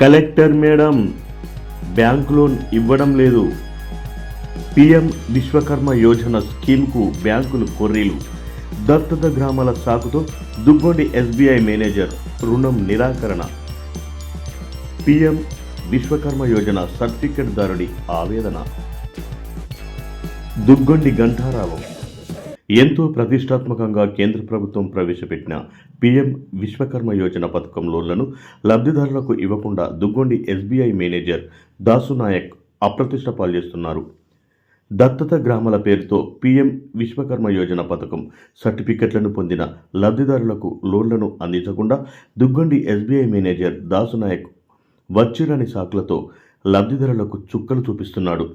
Collector madam bank loan ఇవ్వడం లేదు. PM Vishwakarma Yojana స్కీమ్కు బ్యాంకులు కొర్రీలు. దత్తత గ్రామాల సాకుతో దుగ్గొండి ఎస్బీఐ మేనేజర్ రుణం నిరాకరణ. పిఎం విశ్వకర్మ యోజన సర్టిఫికెట్ దారుడి ఆవేదన. దుగ్గొండి గంటారావం ఎంతో ప్రతిష్టాత్మకంగా కేంద్ర ప్రభుత్వం ప్రవేశపెట్టిన పీఎం విశ్వకర్మ యోజన పథకం లోన్లను లబ్ధిదారులకు ఇవ్వకుండా దుగ్గొండి ఎస్బీఐ మేనేజర్ దాసు నాయక్ అప్రతిష్ట పాల్చేస్తున్నారు దత్తత గ్రామాల పేరుతో పీఎం విశ్వకర్మ యోజన పథకం సర్టిఫికెట్లను పొందిన లబ్ధిదారులకు లోన్లను అందించకుండా దుగ్గొండి ఎస్బీఐ మేనేజర్ దాసు నాయక్ వచ్చిరాని సాకులతో లబ్ధిదారులకు చుక్కలు చూపిస్తున్నాడు.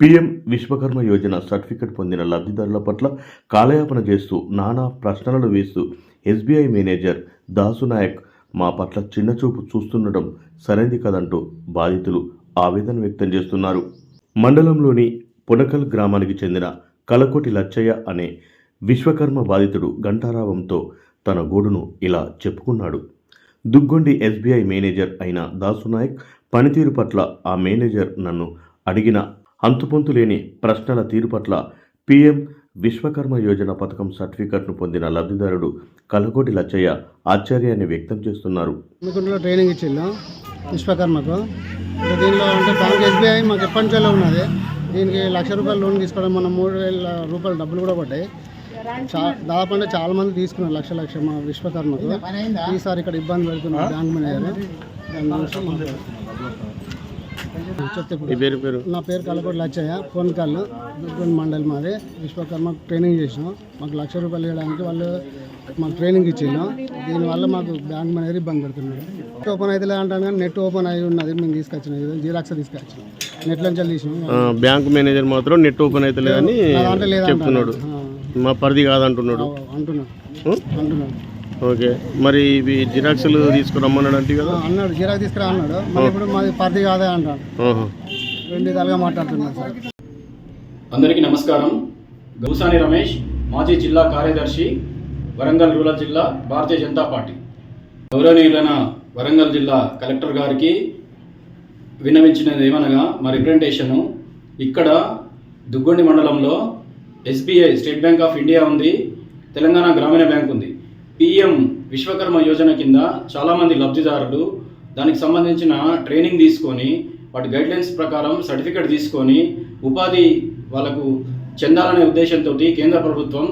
పీఎం విశ్వకర్మ యోజన సర్టిఫికెట్ పొందిన లబ్ధిదారుల పట్ల కాలయాపన చేస్తూ నానా ప్రశ్నలను వేస్తూ ఎస్బీఐ మేనేజర్ దాసు నాయక్ మా పట్ల చిన్నచూపు చూస్తుండటం సరైంది కదంటూ బాధితులు ఆవేదన వ్యక్తం చేస్తున్నారు. మండలంలోని పునకల్ గ్రామానికి చెందిన కలకోటి లచ్చయ్య అనే విశ్వకర్మ బాధితుడు గంటారావంతో తన గోడును ఇలా చెప్పుకున్నాడు. దుగ్గొండి ఎస్బీఐ మేనేజర్ అయిన దాసు నాయక్ పనితీరు పట్ల ఆ మేనేజర్ నన్ను అడిగిన అంతుపొంతు లేని ప్రశ్నల తీరు పట్ల పీఎం విశ్వకర్మ యోజన పథకం సర్టిఫికెట్ను పొందిన లబ్ధిదారుడు కలగోటి లచ్చయ్య ఆశ్చర్యాన్ని వ్యక్తం చేస్తున్నారు. ట్రైనింగ్ ఇచ్చిళ్ళు విశ్వకర్మకు. దీనిలో అంటే బ్యాంక్ ఎస్బీఐ మాకు ఎప్పటిలో ఉన్నది. దీనికి లక్ష రూపాయలు లోన్ తీసుకోవడం మనం మూడు వేల రూపాయలు డబ్బులు కూడా పడ్డాయి. చా దాదాపు అంటే చాలా మంది తీసుకున్నారు లక్ష లక్ష మా విశ్వకర్మకు. ఈసారి ఇక్కడ ఇబ్బంది పెడుతున్నారు బ్యాంక్ మేనేజర్. పేరు పేరు? నా పేరు కలకోటి లచ్చయ్య. Phone call. దుర్గం మండల్ మాది. విశ్వకర్మ ట్రైనింగ్ చేసినాం. మాకు లక్ష రూపాయలు ఇవ్వడానికి వాళ్ళు మాకు ట్రైనింగ్ ఇచ్చిండు దీనివల్ల మాకు బ్యాంక్ మేనేజర్ ఇబ్బంది పెడుతున్నాడు. నెట్ ఓపెన్ అయితే అంటాను కానీ నెట్ ఓపెన్ అయి ఉన్నది. మేము తీసుకొచ్చినాం జీరాక్స్ తీసుకొచ్చినాం. నెట్ నుంచి తీసినాం. బ్యాంక్ మేనేజర్ మాత్రం నెట్ ఓపెన్ అయితే లేదని చెప్తున్నాడు. మా పరిధి కాదంటున్నాడు. అంటున్నాడు? అంటున్నాడు. ఓకే. మరి ఇవి జిరాక్స్లు తీసుకురమ్మన్నాడు అంటే కదా? అన్నాడు జీరాక్స్ తీసుకురా అన్నాడు. మళ్ళీ ఇప్పుడు మాది పరిధి కాదే అంటాడు. రెండు విధాలుగా మాట్లాడుతున్నాడు సార్. అందరికీ నమస్కారం. గౌసాని రమేష్ మాజీ జిల్లా కార్యదర్శి వరంగల్ రూరల్ జిల్లా భారతీయ జనతా పార్టీ. గౌరవనీయులైన వరంగల్ జిల్లా కలెక్టర్ గారికి విన్నవించినది ఏమనగా మా రిప్రజెంటేషను ఇక్కడ దుగ్గొండి మండలంలో SBI state bank of India ఉంది తెలంగాణ గ్రామీణ బ్యాంక్ ఉంది. పిఎం విశ్వకర్మ యోజన కింద చాలామంది లబ్ధిదారులు దానికి సంబంధించిన ట్రైనింగ్ తీసుకొని వాటి గైడ్లైన్స్ ప్రకారం సర్టిఫికేట్ తీసుకొని ఉపాధి వాళ్ళకు చెందాలనే ఉద్దేశంతో కేంద్ర ప్రభుత్వం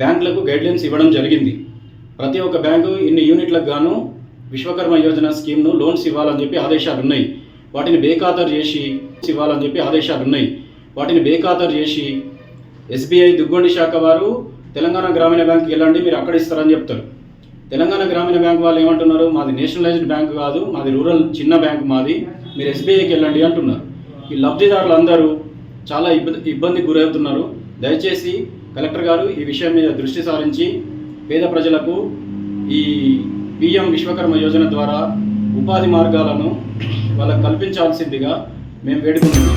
బ్యాంకులకు గైడ్లైన్స్ ఇవ్వడం జరిగింది. ప్రతి ఒక్క బ్యాంకు ఇన్ని యూనిట్లకు గాను విశ్వకర్మ యోజన స్కీమ్ను లోన్స్ ఇవ్వాలని చెప్పి ఆదేశాలు ఉన్నాయి. వాటిని బేఖాతరు చేసి ఇవ్వాలని చెప్పి ఆదేశాలు ఉన్నాయి. వాటిని బేఖాతరు చేసి ఎస్బీఐ దుగ్గొండి శాఖ వారు తెలంగాణ గ్రామీణ బ్యాంక్కి వెళ్ళండి మీరు అక్కడ ఇస్తారని చెప్తారు. తెలంగాణ గ్రామీణ బ్యాంక్ వాళ్ళు ఏమంటున్నారు? మాది నేషనలైజ్డ్ బ్యాంక్ కాదు మాది రూరల్ చిన్న బ్యాంక్ మాది మీరు ఎస్బీఐకి వెళ్ళండి అంటున్నారు. ఈ లబ్ధిదారులు అందరూ చాలా ఇబ్బంది ఇబ్బందికి గురవుతున్నారు. దయచేసి కలెక్టర్ గారు ఈ విషయం మీద దృష్టి సారించి పేద ప్రజలకు ఈ పిఎం విశ్వకర్మ యోజన ద్వారా ఉపాధి మార్గాలను వాళ్ళకు కల్పించాల్సిందిగా మేము వేడుకుంటున్నాం.